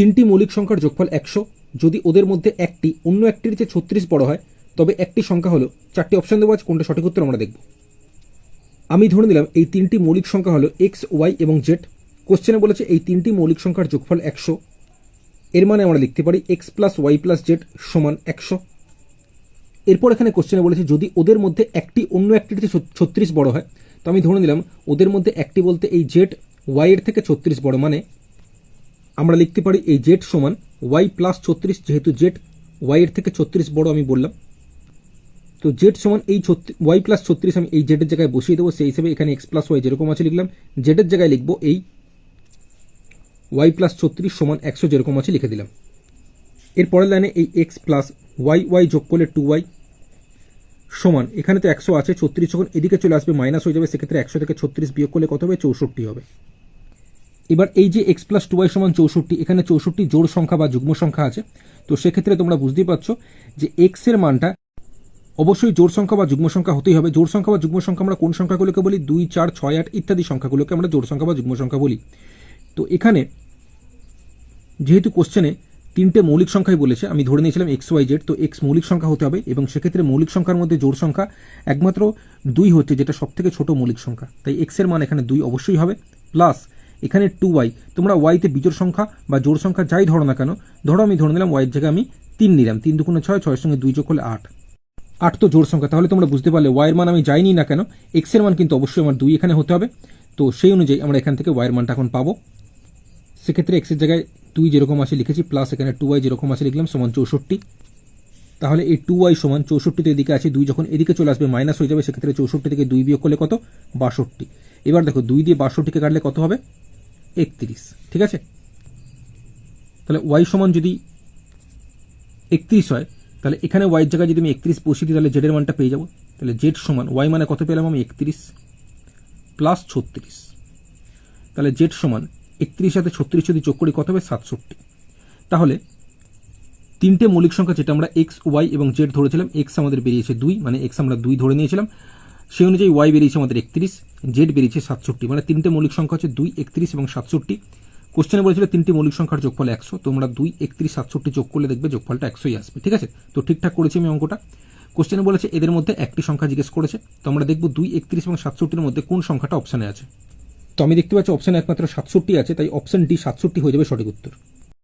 তিনটি মৌলিক সংখ্যার যোগফল একশো। যদি ওদের মধ্যে একটি, অন্য একটির চেয়ে ছত্রিশ বড় হয়, তবে একটি সংখ্যা হলো চারটি অপশন দেওয়া আছে কোনটা সঠিক উত্তর আমরা দেখব। আমি ধরে নিলাম এই তিনটি মৌলিক সংখ্যা হলো এক্স ওয়াই এবং জেড কোশ্চেনে বলেছে এই তিনটি মৌলিক সংখ্যার যোগফল একশো। এর মানে আমরা লিখতে পারি x plus y plus z সমান একশো। এরপর এখানে কোশ্চেনে বলেছে যদি ওদের মধ্যে একটি, অন্য একটির চেয়ে ছত্রিশ বড় হয়, তো আমি ধরে নিলাম ওদের মধ্যে একটি বলতে এই জেড ওয়াই এর থেকে ছত্রিশ বড় মানে আমরা লিখতে পারি এই জেড সমান ওয়াই প্লাস ছত্রিশ, যেহেতু জেড ওয়াই এর থেকে ছত্রিশ বড় আমি বললাম। তো জেড সমান এই ওয়াই প্লাস ছত্রিশ আমি এই জেডের জায়গায় বসিয়ে দেবো, সেই হিসেবে এখানে এক্স প্লাস ওয়াই যেরকম আছে লিখলাম। জেডের জায়গায় লিখব এই ওয়াই প্লাস ছত্রিশ সমান একশো যেরকম আছে লিখে দিলাম। এর পরের লাইনে এই এক্স প্লাস ওয়াই ওয়াই যোগ করলে টু ওয়াই সমান, এখানে তো একশো আছে, ছত্রিশ যখন এদিকে চলে আসবে মাইনাস হয়ে যাবে, সেক্ষেত্রে একশো থেকে ছত্রিশ বিয়োগ করলে কত হবে? চৌষট্টি হবে। এবার এই যে এক্স প্লাস টু ওয়াই সমান চৌষট্টি, এখানে চৌষট্টি জোড় সংখ্যা বা যুগ্ম সংখ্যা আছে, তো সেক্ষেত্রে তোমরা বুঝতেই পারছ যে এক্সের মানটা অবশ্যই জোড় সংখ্যা বা যুগ্ম সংখ্যা হতেই হবে। জোড় সংখ্যা বা যুগ্ম সংখ্যা আমরা কোন সংখ্যাগুলোকে বলি? দুই, চার, ছয়, আট ইত্যাদি সংখ্যাগুলোকে আমরা জোড় সংখ্যা বা যুগ্ম সংখ্যা বলি। তো এখানে যেহেতু কোশ্চেনে তিনটে মৌলিক সংখ্যাই বলেছে, আমি ধরে নিয়েছিলাম এক্স ওয়াই জেড তো এক্স মৌলিক সংখ্যা হতে হবে এবং সেক্ষেত্রে মৌলিক সংখ্যার মধ্যে জোড় সংখ্যা একমাত্র দুই হচ্ছে, যেটা সব থেকে ছোট মৌলিক সংখ্যা। তাই এক্সের মান এখানে দুই অবশ্যই হবে প্লাস এখানে টু ওয়াই তোমরা ওয়াইতে বিজোড় সংখ্যা বা জোড় সংখ্যা যাই ধরো না কেন, ধরো আমি ধরে নিলাম ওয়াইয়ের জায়গায় আমি তিন নিলাম। তিন দুগুণে ছয়, ছয়ের সঙ্গে দুই যোগ করলে আট। আট তো জোড় সংখ্যা, তাহলে তোমরা বুঝতে পারলে ওয়াইয়ের মান আমি যাইনি না কেন এক্সের মান কিন্তু অবশ্যই আমার দুই এখানে হতে হবে। তো সেই অনুযায়ী আমরা এখান থেকে ওয়াইয়ের মানটা এখন পাবো। সেক্ষেত্রে এক্সের জায়গায় দুই যেরকম আছে লিখেছি প্লাস এখানে টু ওয়াই যেরকম আছে লিখলাম, সমান চৌষট্টি। তাহলে এই টু ওয়াই সমান চৌষট্টি তো এদিকে আছে, দুই যখন এদিকে চলে আসবে মাইনাস হয়ে যাবে, সেক্ষেত্রে চৌষট্টি থেকে দুই বিয়োগ করলে কত? বাষট্টি। এবার দেখো, দুই দিয়ে বাষট্টিকে কাটলে কত হবে? একত্রিশ, ঠিক আছে? তাহলে ওয়াই সমান যদি একত্রিশ হয়, তাহলে এখানে ওয়াইয়ের জায়গায় যদি আমি একত্রিশ বসিয়ে দিই, তাহলে জেডের মানটা পেয়ে যাব। তাহলে জেড সমান ওয়াই মানে কত পেলাম আমি? একত্রিশ প্লাস ছত্রিশ। তাহলে জেড সমান একত্রিশ সাথে ছত্রিশ যদি যোগ করি, কত হবে? সাতষট্টি। তাহলে তিনটে মৌলিক সংখ্যা যেটা আমরা এক্স ওয়াই এবং জেড ধরেছিলাম এক্স আমাদের বেরিয়েছে দুই মানে এক্স আমরা দুই ধরে নিয়েছিলাম। সেই অনুযায়ী ওয়াই বেরিয়েছে আমাদের একত্রিশ জেড বেরিয়েছে সাতষট্টি। মানে তিনটে মৌলিক সংখ্যা হচ্ছে দুই, একত্রিশ এবং সাতষট্টি। কোশ্চেনে বলেছিল তিনটি মৌলিক সংখ্যার যোগফল একশো। তোমরা দুই, একত্রিশ, সাতষট্টি যোগ করলে দেখবে যোগফলটা একশোই আসবে। ঠিক আছে? তো ঠিকঠাক করেছি আমি অঙ্কটা। কোশ্চেনে বলেছে এদের মধ্যে একটি সংখ্যা জিজ্ঞেস করেছে। তো আমরা দেখব দুই, একত্রিশ এবং সাতষট্টির মধ্যে কোন সংখ্যাটা অপশানে আছে? তো আমি দেখতে পাচ্ছি অপশানে একমাত্র সাতষট্টি আছে, তাই অপশন ডি সাতষট্টি হয়ে যাবে সঠিক উত্তর।